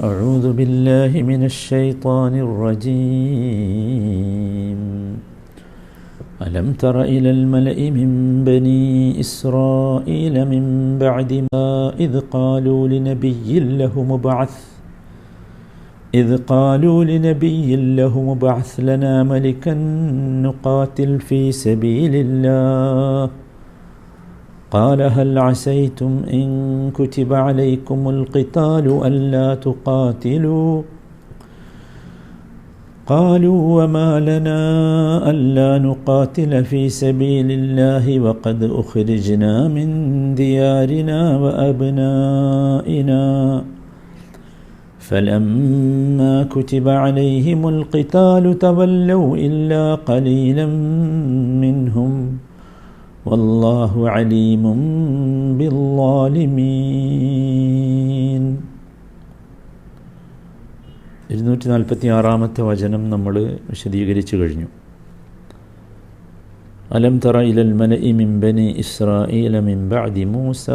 أعوذ بالله من الشيطان الرجيم. ألم تر إلى الملأ من بني إسرائيل من بعد ما إذ قالوا لنبي له مبعث إذ قالوا لنبي له مبعث لنا ملكا نقاتل في سبيل الله. قال هل عسيتم إن كتب عليكم القتال ألا تقاتلوا؟ قالوا وما لنا ألا نقاتل في سبيل الله وقد أخرجنا من ديارنا وأبنائنا. فلما كتب عليهم القتال تولوا إلا قليلا منهم. والله عليم بالظالمين ഇരുന്നൂറ്റി നാൽപ്പത്തി ആറാമത്തെ വചനം നമ്മൾ വിശദീകരിച്ചു കഴിഞ്ഞു അലം തറ ഇലൽ മലഇ മിൻ ബനി ഇസ്രാഈല മിൻ ബഅദി മൂസ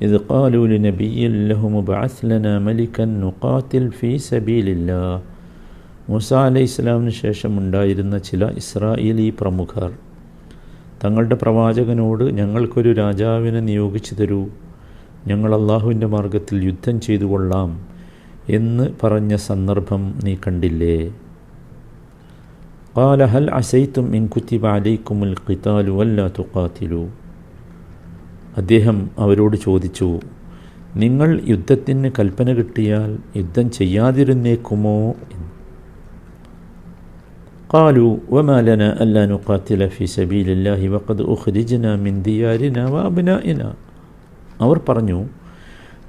إذ قالوا لنبي له مبعث لنا ملكا نقاتل في سبيل الله മൂസ അലൈഹി ഇസ്ലാമിന് ശേഷം ഉണ്ടായിരുന്ന ചില ഇസ്രായേലി പ്രമുഖർ തങ്ങളുടെ പ്രവാചകനോട് ഞങ്ങൾക്കൊരു രാജാവിനെ നിയോഗിച്ചു തരൂ ഞങ്ങൾ അള്ളാഹുവിൻ്റെ മാർഗത്തിൽ യുദ്ധം ചെയ്തു കൊള്ളാം എന്ന് പറഞ്ഞ സന്ദർഭം നീ കണ്ടില്ലേ قال هل عسيتم إن كتب عليكم القتال ولا تقاتلوا അദ്ദേഹം അവരോട് ചോദിച്ചു നിങ്ങൾ യുദ്ധത്തിന് കൽപ്പന കിട്ടിയാൽ യുദ്ധം ചെയ്യാതിരുന്നേക്കുമോ എന്ന് قالوا وما لنا ألا نقاتل في سبيل الله وقد أخرجنا من ديارنا وأبنائنا അവർ പറഞ്ഞു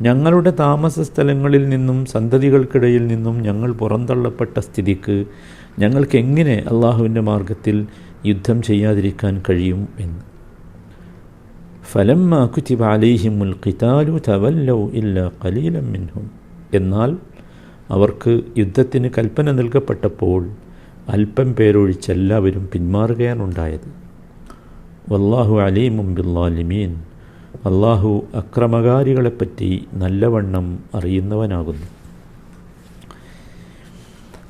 ഞങ്ങളുടെ താമസ സ്ഥലങ്ങളിൽ നിന്നും സന്തതികൾക്കിടയിൽ നിന്നും ഞങ്ങൾ പുറന്തള്ളപ്പെട്ട സ്ഥിതിക്ക് ഞങ്ങൾക്ക് എങ്ങനെ അള്ളാഹുവിൻ്റെ മാർഗത്തിൽ യുദ്ധം ചെയ്യാതിരിക്കാൻ കഴിയും എന്ന് ഫലമ്മ കുറ്റിബ അലൈഹിമുൽ ഖിതാലു തവല്ലൗ ഇല്ല കലീലം മിൻഹും എന്നാൽ അവർക്ക് യുദ്ധത്തിന് കൽപ്പന നൽകപ്പെട്ടപ്പോൾ അല്പം പേരൊഴിച്ചെല്ലാവരും പിന്മാറുകയാണുണ്ടായത്. വല്ലാഹു അലീമും ബില്ലാലിമീൻ. അള്ളാഹു അക്രമകാരികളെപ്പറ്റി നല്ലവണ്ണം അറിയുന്നവനാകുന്നു.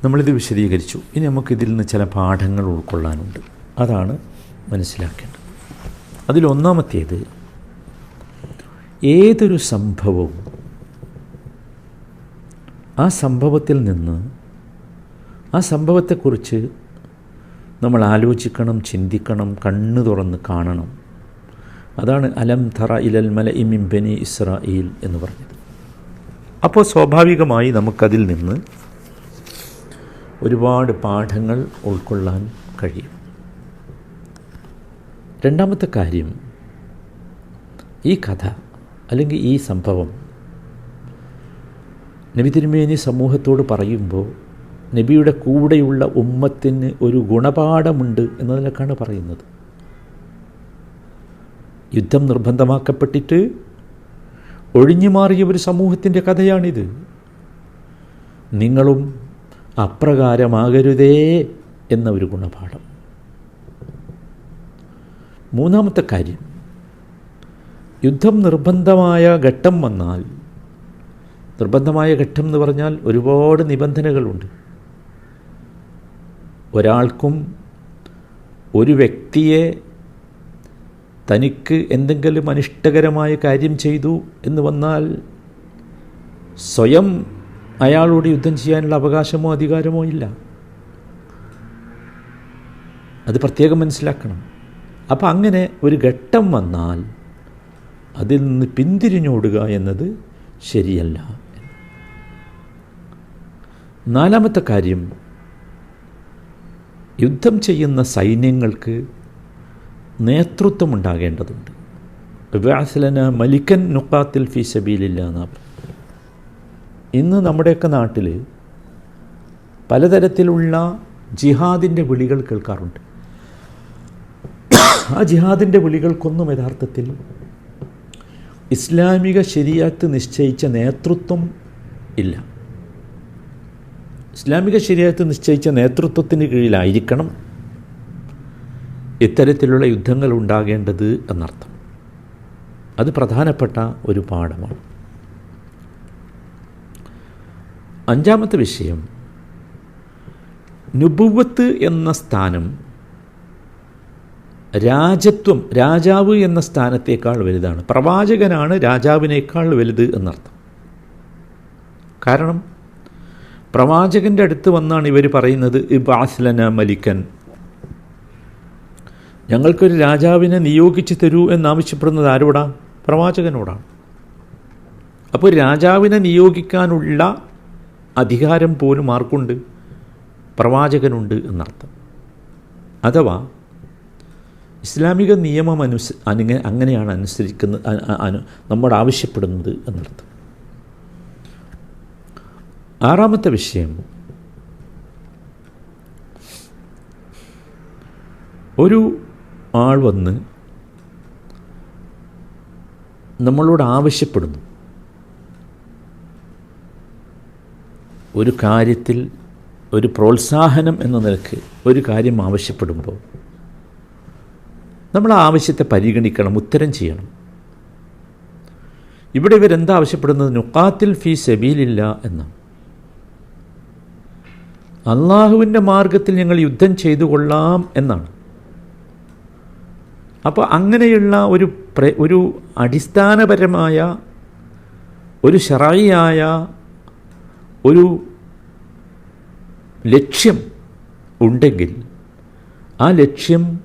നമ്മളിത് വിശദീകരിച്ചു. ഇനി നമുക്കിതിൽ നിന്ന് ചില പാഠങ്ങൾ ഉൾക്കൊള്ളാനുണ്ട്. അതാണ് മനസ്സിലാക്കേണ്ടത്. അതിലൊന്നാമത്തേത് ഏതൊരു സംഭവവും ആ സംഭവത്തിൽ നിന്ന് ആ സംഭവത്തെക്കുറിച്ച് നമ്മൾ ആലോചിക്കണം ചിന്തിക്കണം കണ്ണ് തുറന്ന് കാണണം. അതാണ് അലം ധറ ഇലൽ മല ഇമിം ബനി ഇസ്രായേൽ എന്ന് പറഞ്ഞത്. അപ്പോൾ സ്വാഭാവികമായി നമുക്കതിൽ നിന്ന് ഒരുപാട് പാഠങ്ങൾ ഉൾക്കൊള്ളാൻ കഴിയും. രണ്ടാമത്തെ കാര്യം ഈ കഥ അല്ലെങ്കിൽ ഈ സംഭവം നബി തിരുമേനി സമൂഹത്തോട് പറയുമ്പോൾ നബിയുടെ കൂടെയുള്ള ഉമ്മത്തിന് ഒരു ഗുണപാഠമുണ്ട് എന്നതിലേക്കാണ് പറയുന്നത്. യുദ്ധം നിർബന്ധമാക്കപ്പെട്ടിട്ട് ഒഴിഞ്ഞു മാറിയ ഒരു സമൂഹത്തിന്റെ കഥയാണിത്. നിങ്ങളും അപ്രകാരമാകരുതേ എന്ന ഒരു ഗുണപാഠം. മൂന്നാമത്തെ കാര്യം യുദ്ധം നിർബന്ധമായ ഘട്ടം വന്നാൽ നിർബന്ധമായ ഘട്ടം എന്ന് പറഞ്ഞാൽ ഒരുപാട് നിബന്ധനകളുണ്ട്. ഒരാൾക്കും ഒരു വ്യക്തിയെ തനിക്ക് എന്തെങ്കിലും അനിഷ്ടകരമായ കാര്യം ചെയ്തു എന്ന് വന്നാൽ സ്വയം അയാളോട് യുദ്ധം ചെയ്യാനുള്ള അവകാശമോ അധികാരമോ ഇല്ല. അത് പ്രത്യേകം മനസ്സിലാക്കണം. അപ്പം അങ്ങനെ ഒരു ഘട്ടം വന്നാൽ അതിൽ നിന്ന് പിന്തിരിഞ്ഞോടുക എന്നത് ശരിയല്ല. നാലാമത്തെ കാര്യം യുദ്ധം ചെയ്യുന്ന സൈന്യങ്ങൾക്ക് നേതൃത്വം ഉണ്ടാകേണ്ടതുണ്ട് വ്യാസലന മലിക്കൻ നുക്കാത്തിൽ ഫി സബീലില്ല എന്നാ ഇന്ന് നമ്മുടെയൊക്കെ നാട്ടിൽ പലതരത്തിലുള്ള ജിഹാദിന്റെ വിളികൾ കേൾക്കാറുണ്ട്. ആ ജിഹാദിന്റെ വിളികൾക്കൊന്നും യഥാർത്ഥത്തിൽ ഇസ്ലാമിക ശരിയാത്ത് നിശ്ചയിച്ച നേതൃത്വം ഇല്ല. ഇസ്ലാമിക ശരീരത്തിൽ നിശ്ചയിച്ച നേതൃത്വത്തിന് കീഴിലായിരിക്കണം ഇത്തരത്തിലുള്ള യുദ്ധങ്ങൾ ഉണ്ടാകേണ്ടത് എന്നർത്ഥം. അത് പ്രധാനപ്പെട്ട ഒരു പാഠമാണ്. അഞ്ചാമത്തെ വിഷയം നുബുവത്ത് എന്ന സ്ഥാനം രാജത്വം രാജാവ് എന്ന സ്ഥാനത്തേക്കാൾ വലുതാണ്. പ്രവാചകനാണ് രാജാവിനേക്കാൾ വലുത് എന്നർത്ഥം. കാരണം പ്രവാചകന്റെ അടുത്ത് വന്നാണ് ഇവർ പറയുന്നത് ഇബാസ്ലന മലിക്കൻ. ഞങ്ങൾക്കൊരു രാജാവിനെ നിയോഗിച്ചു തരൂ എന്നാവശ്യപ്പെടുന്നത് ആരോടാ? പ്രവാചകനോടാണ്. അപ്പോൾ രാജാവിനെ നിയോഗിക്കാനുള്ള അധികാരം പോലും ആർക്കുണ്ട്? പ്രവാചകനുണ്ട് എന്നർത്ഥം. അഥവാ ഇസ്ലാമിക നിയമം അനുസ അനുങ്ങ അങ്ങനെയാണ് അനുസരിക്കുന്നത് നമ്മൾ ആവശ്യപ്പെടുന്നത് എന്നർത്ഥം. ആറാമത്തെ വിഷയം. ഒരു ആൾ വന്ന് നമ്മളോട് ആവശ്യപ്പെടുന്നു. ഒരു കാര്യത്തിൽ ഒരു പ്രോത്സാഹനം എന്ന നിലയ്ക്ക് ഒരു കാര്യം ആവശ്യപ്പെടുമ്പോൾ നമ്മൾ ആ ആവശ്യത്തെ പരിഗണിക്കണം ഉത്തരം ചെയ്യണം. ഇവിടെ ഇവരെന്താ ആവശ്യപ്പെടുന്നത് നുക്കാത്തിൽ ഫീ സെബീലില്ല എന്നാണ്. അള്ളാഹുവിന്റെ മാർഗത്തിൽ ഞങ്ങൾ യുദ്ധം ചെയ്തു കൊള്ളാം എന്നാണ്. അപ്പോൾ അങ്ങനെയുള്ള ഒരു ഒരു അടിസ്ഥാനപരമായ ഒരു ഷറായിയായ ഒരു ലക്ഷ്യം ഉണ്ടെങ്കിൽ ആ ലക്ഷ്യം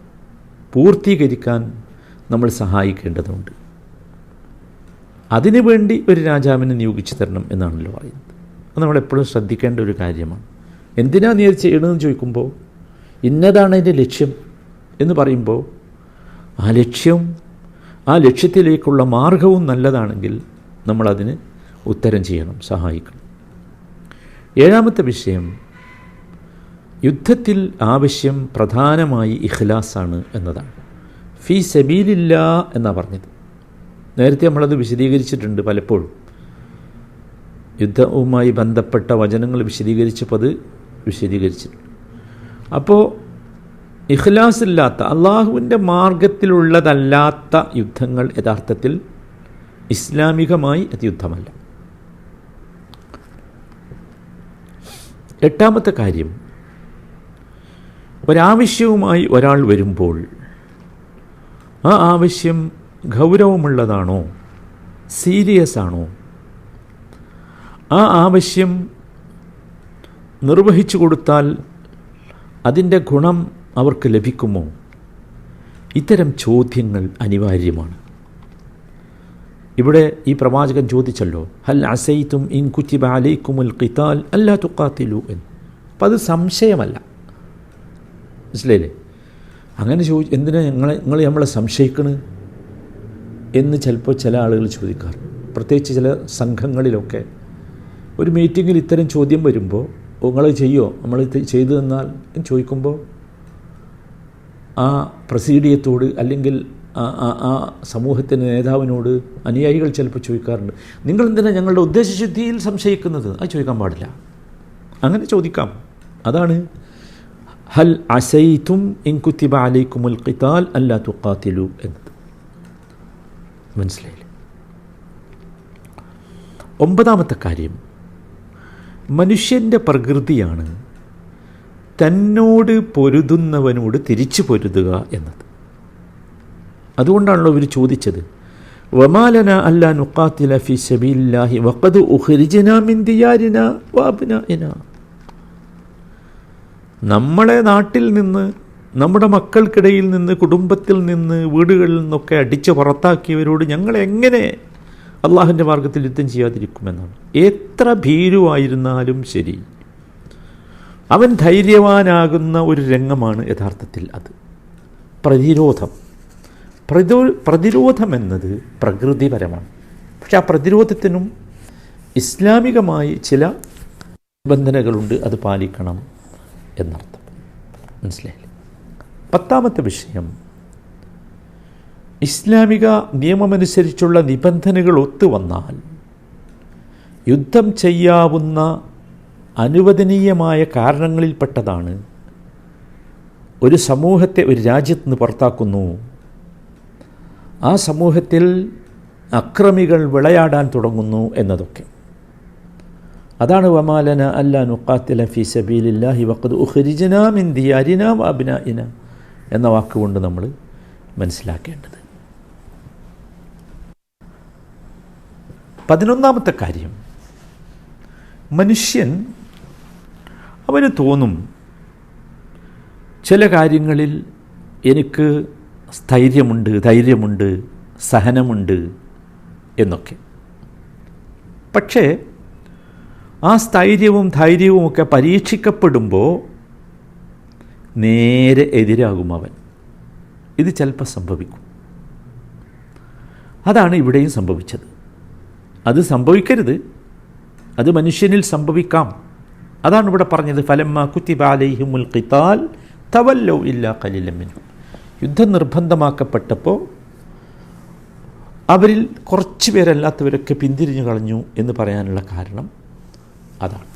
പൂർത്തീകരിക്കാൻ നമ്മൾ സഹായിക്കേണ്ടതുണ്ട്. അതിനുവേണ്ടി ഒരു രാജാവിനെ നിയോഗിച്ചു തരണം എന്നാണല്ലോ പറയുന്നത്. അത് നമ്മളെപ്പോഴും ശ്രദ്ധിക്കേണ്ട ഒരു കാര്യമാണ്. എന്തിനാ നീ അത് ചെയ്യണമെന്ന് ചോദിക്കുമ്പോൾ ഇന്നതാണ് അതിന്റെ ലക്ഷ്യം എന്ന് പറയുമ്പോൾ ആ ലക്ഷ്യം ആ ലക്ഷ്യത്തിലേക്കുള്ള മാർഗവും നല്ലതാണെങ്കിൽ നമ്മളതിന് ഉത്തരം ചെയ്യണം സഹായിക്കണം. ഏഴാമത്തെ വിഷയം യുദ്ധത്തിൽ ആവശ്യം പ്രധാനമായി ഇഖ്ലാസാണ് എന്നതാണ്. ഫീ സബീലില്ല എന്നാണ് പറഞ്ഞത്. നേരത്തെ നമ്മളത് വിശദീകരിച്ചിട്ടുണ്ട് പലപ്പോഴും. യുദ്ധവുമായി ബന്ധപ്പെട്ട വചനങ്ങൾ വിശദീകരിച്ചപ്പോൾ അത് വിശദീകരിച്ചിട്ടുണ്ട്. അപ്പോൾ ഇഖ്ലാസ് ഇല്ലാത്ത അള്ളാഹുവിന്റെ മാർഗത്തിലുള്ളതല്ലാത്ത യുദ്ധങ്ങൾ യഥാർത്ഥത്തിൽ ഇസ്ലാമികമായി അത് യുദ്ധമല്ല. എട്ടാമത്തെ കാര്യം ഒരാവശ്യവുമായി ഒരാൾ വരുമ്പോൾ ആ ആവശ്യം ഗൗരവമുള്ളതാണോ സീരിയസ് ആണോ ആ ആവശ്യം നിർവഹിച്ചു കൊടുത്താൽ അതിന്റെ ഗുണം അവർക്ക് ലഭിക്കുമോ? ഇത്തരം ചോദ്യങ്ങൾ അനിവാര്യമാണ്. ഇവിടെ ഈ പ്രവാചകൻ ചോദിച്ചല്ലോ ഹൽ അസൈത്തും ഇൻ കുറ്റിബ അലൈക്കുമുൽ ഖിതാൽ അല്ലാ തുക്കാത്തിലു എന്ന്. അപ്പം അത് സംശയമല്ല. മനസ്സിലായില്ലേ? അങ്ങനെ ചോദി എന്തിനാ ഞങ്ങളെ നിങ്ങൾ നമ്മളെ സംശയിക്കണ്? എന്ന് ചിലപ്പോൾ ചില ആളുകൾ ചോദിക്കാറ് പ്രത്യേകിച്ച് ചില സംഘങ്ങളിലൊക്കെ ഒരു മീറ്റിങ്ങിൽ ഇത്തരം ചോദ്യം വരുമ്പോൾ നിങ്ങൾ ചെയ്യോ? നമ്മൾ ചെയ്തു തന്നാൽ ചോദിക്കുമ്പോൾ ആ പ്രസീഡിയത്തോട് അല്ലെങ്കിൽ ആ സമൂഹത്തിന്റെ നേതാവിനോട് അനുയായികൾ ചിലപ്പോൾ ചോദിക്കാറുണ്ട്. നിങ്ങൾ എന്തിനാണ് ഞങ്ങളുടെ ഉദ്ദേശശുദ്ധിയിൽ സംശയിക്കുന്നത്? അത് ചോദിക്കാൻ പാടില്ല. അങ്ങനെ ചോദിക്കാം. അതാണ് ഹൽ അസൈത്തും ഇൻകുത്തിബ അലൈക്കുമുൽ ഖിതാൽ അല്ലാ തുക്കാത്തിലു എന്നത്. മനസ്സിലായില്ലേ? ഒമ്പതാമത്തെ കാര്യം. മനുഷ്യന്റെ പ്രകൃതിയാണ് തന്നോട് പൊരുതുന്നവനോട് തിരിച്ചു പൊരുതുക എന്നത്. അതുകൊണ്ടാണല്ലോ ഇവർ ചോദിച്ചത്. വമാലന അല്ല നുക്കാത്തില ഫി സബീലില്ലാഹി വക്കത് ഉഖ്രിജന മിൻ ദിയാരിന വഅബ്നാഇന നമ്മളെ നാട്ടിൽ നിന്ന് നമ്മുടെ മക്കൾക്കിടയിൽ നിന്ന് കുടുംബത്തിൽ നിന്ന് വീടുകളിൽ നിന്നൊക്കെ അടിച്ച് പുറത്താക്കിയവരോട് ഞങ്ങൾ എങ്ങനെ അള്ളാഹുവിന്റെ മാർഗത്തിൽ യുദ്ധം ചെയ്യാതിരിക്കുമെന്നാണ്. എത്ര ഭീരുവായിരുന്നാലും ശരി. അവൻ ധൈര്യവാനാകുന്ന ഒരു രംഗമാണ് യഥാർത്ഥത്തിൽ അത്. പ്രതിരോധം. പ്രതിരോ പ്രതിരോധം എന്നത് പ്രകൃതിപരമാണ്. പക്ഷെ ആ പ്രതിരോധത്തിനും ഇസ്ലാമികമായി ചില നിബന്ധനകളുണ്ട് അത് പാലിക്കണം എന്നർത്ഥം. മനസ്സിലായില്ലേ? പത്താമത്തെ വിഷയം ഇസ്ലാമിക നിയമമനുസരിച്ചുള്ള നിബന്ധനകൾ ഒത്തുവന്നാൽ യുദ്ധം ചെയ്യാവുന്ന അനുവദനീയമായ കാരണങ്ങളിൽപ്പെട്ടതാണ് ഒരു സമൂഹത്തെ ഒരു രാജ്യത്ത് നിന്ന് പുറത്താക്കുന്നു. ആ സമൂഹത്തിൽ അക്രമികൾ വിളയാടാൻ തുടങ്ങുന്നു എന്നതൊക്കെ. അതാണ് വമാലന അല്ല നുക്കാത്തില ഫി സബീലില്ലാഹി ഉഹരിജനാം ഇന്ത്യ അരിനാം അബിന ഇന എന്ന വാക്കുകൊണ്ട് നമ്മൾ മനസ്സിലാക്കേണ്ടത്. പതിനൊന്നാമത്തെ കാര്യം. മനുഷ്യൻ അവന് തോന്നും ചില കാര്യങ്ങളിൽ എനിക്ക് സ്ഥൈര്യമുണ്ട് ധൈര്യമുണ്ട് സഹനമുണ്ട് എന്നൊക്കെ. പക്ഷേ ആ സ്ഥൈര്യവും ധൈര്യവും ഒക്കെ പരീക്ഷിക്കപ്പെടുമ്പോൾ നേരെ എതിരാകും അവൻ. ഇത് ചിലപ്പോൾ സംഭവിക്കും. അതാണ് ഇവിടെയും സംഭവിച്ചത്. അത് സംഭവിക്കരുത്. അത് മനുഷ്യനിൽ സംഭവിക്കാം. അതാണ് ഇവിടെ പറഞ്ഞത്. ഫലമ്മ കുത്തിബാലൈഹിമുൽ ഖിത്താൽ തവല്ലോ ഇല്ല കലിലമ്മിനും യുദ്ധം നിർബന്ധമാക്കപ്പെട്ടപ്പോൾ അവരിൽ കുറച്ച് പേരല്ലാത്തവരൊക്കെ പിന്തിരിഞ്ഞു കളഞ്ഞു എന്ന് പറയാനുള്ള കാരണം അതാണ്.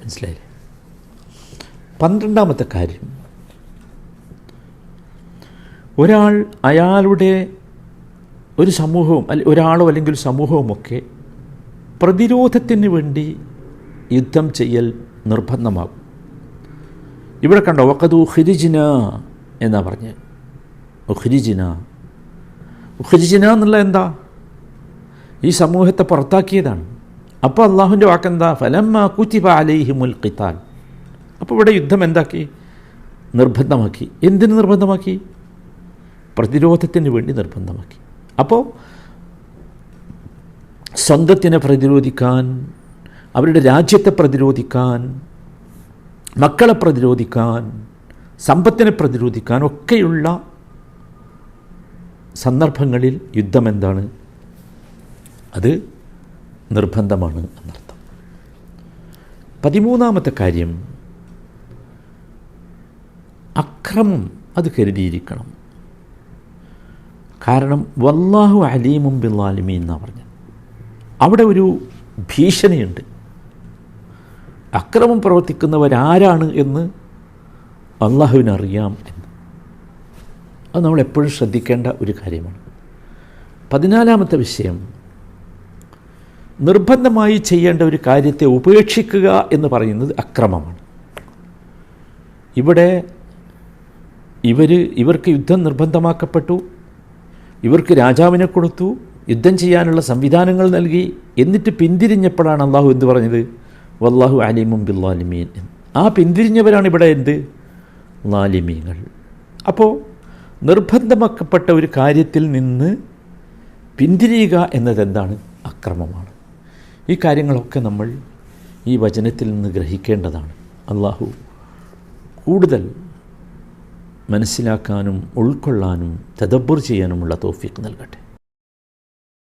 മനസ്സിലായില്ലേ? പന്ത്രണ്ടാമത്തെ കാര്യം. ഒരാൾ അയാളുടെ ഒരു സമൂഹവും അല്ലെ ഒരാളോ അല്ലെങ്കിൽ സമൂഹവുമൊക്കെ പ്രതിരോധത്തിന് വേണ്ടി യുദ്ധം ചെയ്യൽ നിർബന്ധമാകും. ഇവിടെ കണ്ടോ വക്കതു ഖിരിജിന എന്നാ പറഞ്ഞ്. ഉഹ്രിജിന ഉഹ്രിജിന എന്നുള്ള എന്താ? ഈ സമൂഹത്തെ പുറത്താക്കിയതാണ്. അപ്പോൾ അള്ളാഹുവിന്റെ വാക്കെന്താ? ഫലമ്മ കുത്തിബ അലൈഹിമുൽ ഖിത്താൽ അപ്പോൾ ഇവിടെ യുദ്ധം എന്താക്കി? നിർബന്ധമാക്കി. എന്തിന് നിർബന്ധമാക്കി? പ്രതിരോധത്തിന് വേണ്ടി നിർബന്ധമാക്കി. അപ്പോൾ സ്വന്തത്തിനെ പ്രതിരോധിക്കാൻ അവരുടെ രാജ്യത്തെ പ്രതിരോധിക്കാൻ മക്കളെ പ്രതിരോധിക്കാൻ സമ്പത്തിനെ പ്രതിരോധിക്കാൻ ഒക്കെയുള്ള സന്ദർഭങ്ങളിൽ യുദ്ധം എന്താണ്? അത് നിർബന്ധമാണ് എന്നർത്ഥം. പതിമൂന്നാമത്തെ കാര്യം അക്രമം അത് കരുതിയിരിക്കണം. കാരണം വല്ലാഹു അലീമും ബില്ലാലിമി എന്നാണ് പറഞ്ഞത്. അവിടെ ഒരു ഭീഷണിയുണ്ട്. അക്രമം പ്രവർത്തിക്കുന്നവരാരാണ് എന്ന് അള്ളാഹുവിനറിയാം എന്ന്. അത് നമ്മൾ എപ്പോഴും ശ്രദ്ധിക്കേണ്ട ഒരു കാര്യമാണ്. പതിനാലാമത്തെ വിഷയം നിർബന്ധമായി ചെയ്യേണ്ട ഒരു കാര്യത്തെ ഉപേക്ഷിക്കുക എന്ന് പറയുന്നത് അക്രമമാണ്. ഇവിടെ ഇവർ ഇവർക്ക് യുദ്ധം നിർബന്ധമാക്കപ്പെട്ടു. ഇവർക്ക് രാജാവിനെ കൊടുത്തു യുദ്ധം ചെയ്യാനുള്ള സംവിധാനങ്ങൾ നൽകി എന്നിട്ട് പിന്തിരിഞ്ഞപ്പോഴാണ് അള്ളാഹു എന്ത് പറഞ്ഞത്? വല്ലാഹു അലിമും ബില്ലാലിമീൻ ആ പിന്തിരിഞ്ഞവരാണ് ഇവിടെ എന്ത്? ലാലിമീങ്ങൾ. അപ്പോൾ നിർബന്ധമാക്കപ്പെട്ട ഒരു കാര്യത്തിൽ നിന്ന് പിന്തിരിയുക എന്നതെന്താണ് അക്രമമാണ്. ഈ കാര്യങ്ങളൊക്കെ നമ്മൾ ഈ വചനത്തിൽ നിന്ന് ഗ്രഹിക്കേണ്ടതാണ്. അള്ളാഹു കൂടുതൽ മനസ്സിലാക്കാനും ഉൾക്കൊള്ളാനും തദബ്ബർ ചെയ്യാനുമുള്ള തോഫിക്ക് നൽകട്ടെ.